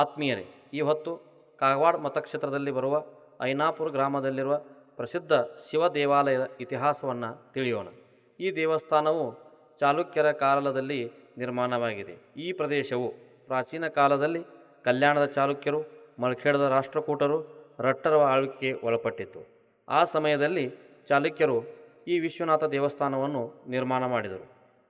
ಆತ್ಮೀಯರೇ, ಈ ಹೊತ್ತು ಕಾಗವಾಡ ಮತಕ್ಷೇತ್ರದಲ್ಲಿ ಬರುವ ಐನಾಪುರ ಗ್ರಾಮದಲ್ಲಿರುವ ಪ್ರಸಿದ್ಧ ಶಿವ ದೇವಾಲಯದ ಇತಿಹಾಸವನ್ನು ತಿಳಿಯೋಣ. ಈ ದೇವಸ್ಥಾನವು ಚಾಲುಕ್ಯರ ಕಾಲದಲ್ಲಿ ನಿರ್ಮಾಣವಾಗಿದೆ. ಈ ಪ್ರದೇಶವು ಪ್ರಾಚೀನ ಕಾಲದಲ್ಲಿ ಕಲ್ಯಾಣದ ಚಾಲುಕ್ಯರು ಮಲ್ಖೇಡದ ರಾಷ್ಟ್ರಕೂಟರು, ರಟ್ಟರ ಆಳ್ವಿಕೆಗೆ ಒಳಪಟ್ಟಿತ್ತು. ಆ ಸಮಯದಲ್ಲಿ ಚಾಲುಕ್ಯರು ಈ ವಿಶ್ವನಾಥ ದೇವಸ್ಥಾನವನ್ನು ನಿರ್ಮಾಣ ಮಾಡಿದರು.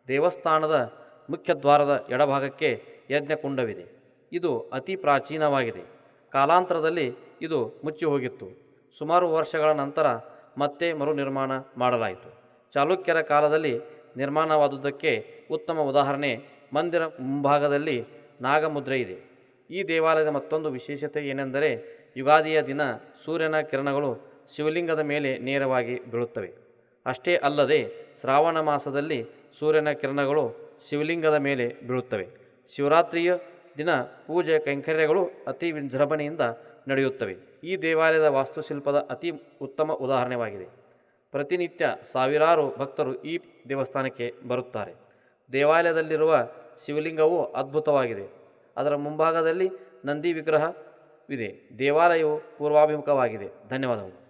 ದೇವಸ್ಥಾನದ ಮುಖ್ಯ ದ್ವಾರದ ಎಡಭಾಗಕ್ಕೆ ಯಜ್ಞಕುಂಡವಿದೆ. ಇದು ಅತಿ ಪ್ರಾಚೀನವಾಗಿದೆ. ಕಾಲಾಂತರದಲ್ಲಿ ಇದು ಮುಚ್ಚಿ ಹೋಗಿತ್ತು. ಸುಮಾರು ವರ್ಷಗಳ ನಂತರ ಮತ್ತೆ ಮರು ನಿರ್ಮಾಣ ಮಾಡಲಾಯಿತು. ಚಾಲುಕ್ಯರ ಕಾಲದಲ್ಲಿ ನಿರ್ಮಾಣವಾದುದಕ್ಕೆ ಉತ್ತಮ ಉದಾಹರಣೆ ಮಂದಿರ ಮುಂಭಾಗದಲ್ಲಿ ನಾಗಮುದ್ರೆ ಇದೆ. ಈ ದೇವಾಲಯದ ಮತ್ತೊಂದು ವಿಶೇಷತೆ ಏನೆಂದರೆ ಯುಗಾದಿಯ ದಿನ ಸೂರ್ಯನ ಕಿರಣಗಳು ಶಿವಲಿಂಗದ ಮೇಲೆ ನೇರವಾಗಿ ಬೀಳುತ್ತವೆ. ಅಷ್ಟೇ ಅಲ್ಲದೆ ಶ್ರಾವಣ ಮಾಸದಲ್ಲಿ ಸೂರ್ಯನ ಕಿರಣಗಳು ಶಿವಲಿಂಗದ ಮೇಲೆ ಬೀಳುತ್ತವೆ. ಶಿವರಾತ್ರಿಯ ದಿನ ಪೂಜೆ ಕೈಂಕರ್ಯಗಳು ಅತಿ ವಿಜೃಂಭಣೆಯಿಂದ ನಡೆಯುತ್ತವೆ. ಈ ದೇವಾಲಯದ ವಾಸ್ತುಶಿಲ್ಪದ ಅತಿ ಉತ್ತಮ ಉದಾಹರಣೆಯಾಗಿದೆ. ಪ್ರತಿನಿತ್ಯ ಸಾವಿರಾರು ಭಕ್ತರು ಈ ದೇವಸ್ಥಾನಕ್ಕೆ ಬರುತ್ತಾರೆ. ದೇವಾಲಯದಲ್ಲಿರುವ ಶಿವಲಿಂಗವು ಅದ್ಭುತವಾಗಿದೆ. ಅದರ ಮುಂಭಾಗದಲ್ಲಿ ನಂದಿ ವಿಗ್ರಹವಿದೆ. ದೇವಾಲಯವು ಪೂರ್ವಾಭಿಮುಖವಾಗಿದೆ. ಧನ್ಯವಾದಗಳು.